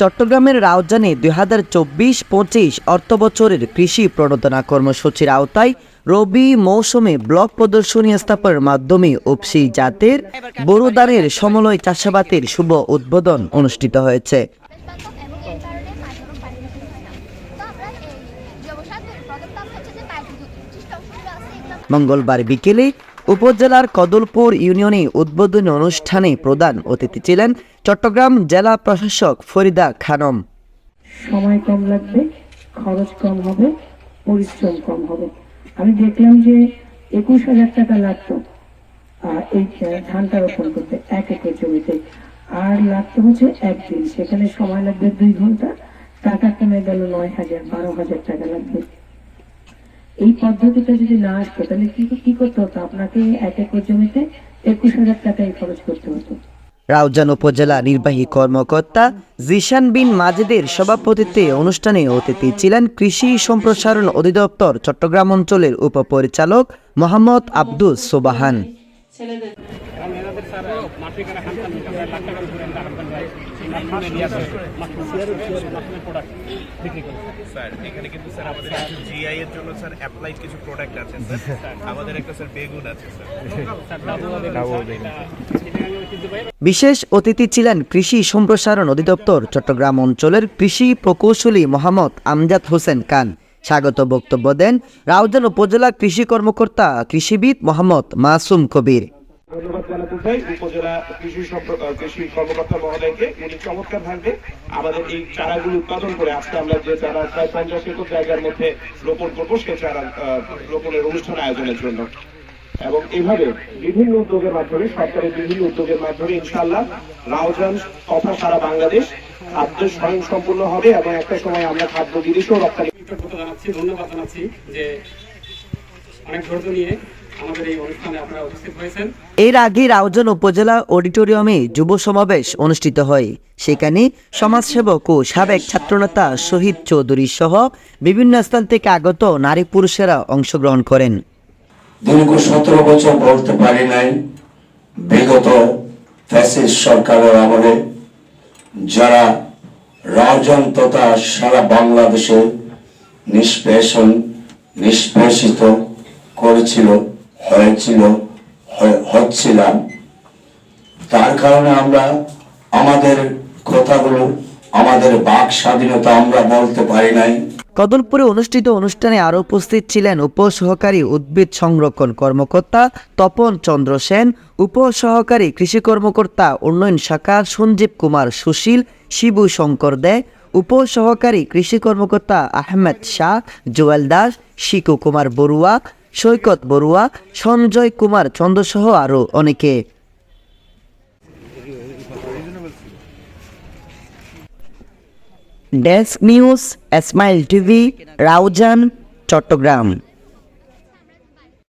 চট্টগ্রামের রাউজানে দুই হাজার চব্বিশ পঁচিশ অর্থ বছরের কৃষি প্রণোদনা কর্মসূচির আওতায় রবি মৌসুমে ব্লক প্রদর্শনী স্থাপনের মাধ্যমে উপসি জাতের বড়দানের সমলয় চাষাবাদের শুভ উদ্বোধন অনুষ্ঠিত হয়েছে। মঙ্গলবার বিকেলে উপজেলার কদলপুর ইউনিয়নে উদ্বোধনী অনুষ্ঠানে প্রধান অতিথি ছিলেন চট্টগ্রাম জেলা প্রশাসক ফরিদা খানম। সময় কম লাগবে, খরচ কম হবে, পরিশ্রম কম হবে। আমি দেখলাম যে একুশ হাজার টাকা লাগতো এই ধানটা রোপণ করতে এক একর জমিতে। আর লাগতো হচ্ছে একদিন, সেখানে সময় লাগবে দুই ঘণ্টা, টাকা কমে গেল নয় হাজার, বারো হাজার টাকা লাগবে। এই পদ্ধতিটা যদি না আসতো, তাহলে কি কি করতে হতো? আপনাকে এক একর জমিতে একুশ হাজার টাকাই খরচ করতে হতো। রাউজান উপজেলা নির্বাহী কর্মকর্তা জিশান বিন মাজেদের সভাপতিত্বে অনুষ্ঠানে অতিথি ছিলেন কৃষি সম্প্রসারণ অধিদপ্তর চট্টগ্রাম অঞ্চলের উপপরিচালক মোহাম্মদ আব্দুল সোবাহান। স্যার এখানে কিন্তু স্যার আমাদের জিআই এর জন্য স্যার অ্যাপ্লাইড কিছু প্রোডাক্ট আছে স্যার। আমাদের একটা স্যার বেগুন আছে স্যার। বিশেষ অতিথি ছিলেন কৃষি সম্প্রসারণ অধিদপ্তর চট্টগ্রাম অঞ্চলের কৃষি প্রকৌশলী মোহাম্মদ আমজাদ হোসেন খান। স্বাগত বক্তব্য দেন রাউজান উপজেলা কৃষি কর্মকর্তা কৃষিবিদ মোহাম্মদ মাসুম কবির। ধন্যবাদ উৎপাদন করে আয়োজনের জন্য। এবং এইভাবে বিভিন্ন উদ্যোগের মাধ্যমে, সরকারের বিভিন্ন উদ্যোগের মাধ্যমে ইনশাআল্লাহ রাউজান তথা সারা বাংলাদেশ খাদ্য স্বয়ং সম্পূর্ণ হবে এবং একটা সময় আমরা খাদ্য বিদেশেও রপ্তানি কৃতজ্ঞতা জানাচ্ছি ধন্যবাদ জানাচ্ছি যে অনেক ধৈর্য নিয়ে আমাদের এই অনুষ্ঠানে আপনারা উপস্থিত হয়েছেন। এর আগে রাউজান উপজেলা অডিটোরিয়ামে যুব সমাবেশ অনুষ্ঠিত হয়। সেখানে সমাজসেবক ও সাবেক ছাত্রনেতা শহীদ চৌধুরী সহ বিভিন্ন স্থান থেকে আগত নারী পুরুষেরা অংশগ্রহণ করেন। দীর্ঘ সতেরো বছর বলতে পারি নাই। বিগত সরকারের আমলে যারা রাজন তথা সারা বাংলাদেশে নিষ্পেষণ, নিষ্পেষিত করেছিল, হয়েছিল হচ্ছিলাম। তার কারণে আমরা আমাদের কথাগুলো, আমাদের বাক স্বাধীনতা আমরা বলতে পারি নাই। কদলপুরে অনুষ্ঠিত অনুষ্ঠানে আরও উপস্থিত ছিলেন উপসহকারী উদ্ভিদ সংরক্ষণ কর্মকর্তা তপন চন্দ্র সেন, উপসহকারী কৃষি কর্মকর্তা উন্নয়ন শাখা সঞ্জীব কুমার সুশীল, শিবু শঙ্কর দে উপসহকারী কৃষি কর্মকর্তা আহমেদ শাহ, জোয়েল দাস, শিকু কুমার বড়ুয়া, সৈকত বড়ুয়া, সঞ্জয় কুমার চন্দ্রসহ আরও অনেকে। ডেস্ক নিউজ, এসমাইল টিভি, রাউজান, চট্টগ্রাম।